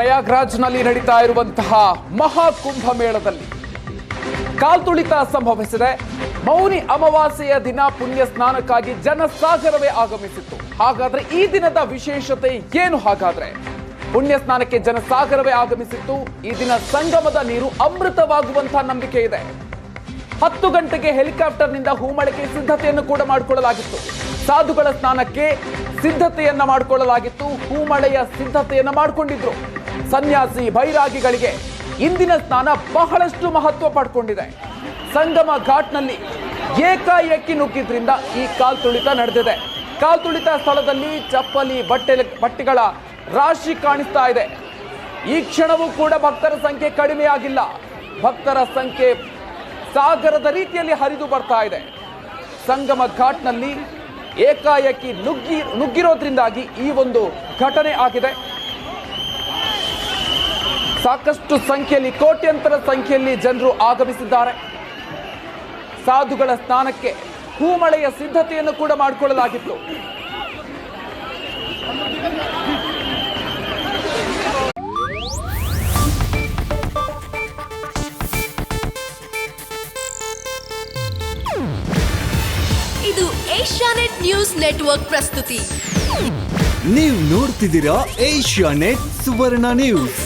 ಪ್ರಯಾಗ್ರಾಜ್ನಲ್ಲಿ ನಡೀತಾ ಇರುವಂತಹ ಮಹಾಕುಂಭ ಮೇಳದಲ್ಲಿ ಕಾಲ್ತುಳಿತ ಸಂಭವಿಸಿದೆ. ಮೌನಿ ಅಮಾವಾಸ್ಯೆಯ ದಿನ ಪುಣ್ಯ ಸ್ನಾನಕ್ಕಾಗಿ ಜನಸಾಗರವೇ ಆಗಮಿಸಿತ್ತು. ಹಾಗಾದ್ರೆ ಈ ದಿನದ ವಿಶೇಷತೆ ಏನು ಹಾಗಾದ್ರೆ? ಪುಣ್ಯ ಸ್ನಾನಕ್ಕೆ ಜನಸಾಗರವೇ ಆಗಮಿಸಿತ್ತು. ಈ ದಿನ ಸಂಗಮದ ನೀರು ಅಮೃತವಾಗುವಂತಹ ನಂಬಿಕೆ ಇದೆ. ಹತ್ತು ಗಂಟೆಗೆ ಹೆಲಿಕಾಪ್ಟರ್ನಿಂದ ಹೂಮಳಿಕೆ ಸಿದ್ಧತೆಯನ್ನು ಕೂಡ ಮಾಡಿಕೊಳ್ಳಲಾಗಿತ್ತು. ಸಾಧುಗಳ ಸ್ನಾನಕ್ಕೆ ಸಿದ್ಧತೆಯನ್ನ ಮಾಡಿಕೊಳ್ಳಲಾಗಿತ್ತು. ಹೂಮಳೆಯ ಸಿದ್ಧತೆಯನ್ನ ಮಾಡಿಕೊಂಡಿದ್ರು. ಸನ್ಯಾಸಿ ಬೈರಾಗಿಗಳಿಗೆ ಇಂದಿನ ಸ್ನಾನ ಬಹಳಷ್ಟು ಮಹತ್ವ ಪಡ್ಕೊಂಡಿದೆ. ಸಂಗಮ ಘಾಟ್ನಲ್ಲಿ ಏಕಾಏಕಿ ನುಗ್ಗಿದ್ರಿಂದ ಈ ಕಾಲ್ತುಳಿತ ನಡೆದಿದೆ. ಕಾಲ್ತುಳಿತ ಸ್ಥಳದಲ್ಲಿ ಚಪ್ಪಲಿ ಬಟ್ಟೆ ಬಟ್ಟೆಗಳ ರಾಶಿ ಕಾಣಿಸ್ತಾ ಇದೆ. ಈ ಕ್ಷಣವೂ ಕೂಡ ಭಕ್ತರ ಸಂಖ್ಯೆ ಕಡಿಮೆಯಾಗಿಲ್ಲ. ಭಕ್ತರ ಸಂಖ್ಯೆ ಸಾಗರದ ರೀತಿಯಲ್ಲಿ ಹರಿದು ಬರ್ತಾ ಇದೆ. ಸಂಗಮ ಘಾಟ್ನಲ್ಲಿ ಏಕಾಏಕಿ ನುಗ್ಗಿ, ನುಗ್ಗಿರೋದ್ರಿಂದಾಗಿ ಈ ಒಂದು ಘಟನೆ ಆಗಿದೆ. ಸಾಕಷ್ಟು ಸಂಖ್ಯೆಯಲ್ಲಿ ಕೋಟ್ಯಂತರ ಸಂಖ್ಯೆಯಲ್ಲಿ ಜನರು ಆಗಮಿಸಿದ್ದಾರೆ. ಸಾಧುಗಳ ಸ್ನಾನಕ್ಕೆ ಹೂಮಳೆಯ ಸಿದ್ಧತೆಯನ್ನು ಕೂಡ ಮಾಡಿಕೊಳ್ಳಲಾಗಿತ್ತು. ಇದು ಏಷ್ಯಾನೆಟ್ ನ್ಯೂಸ್ ನೆಟ್ವರ್ಕ್ ಪ್ರಸ್ತುತಿ. ನೀವು ನೋಡ್ತಿದ್ದೀರಾ ಏಷ್ಯಾ ನೆಟ್ ಸುವರ್ಣ ನ್ಯೂಸ್.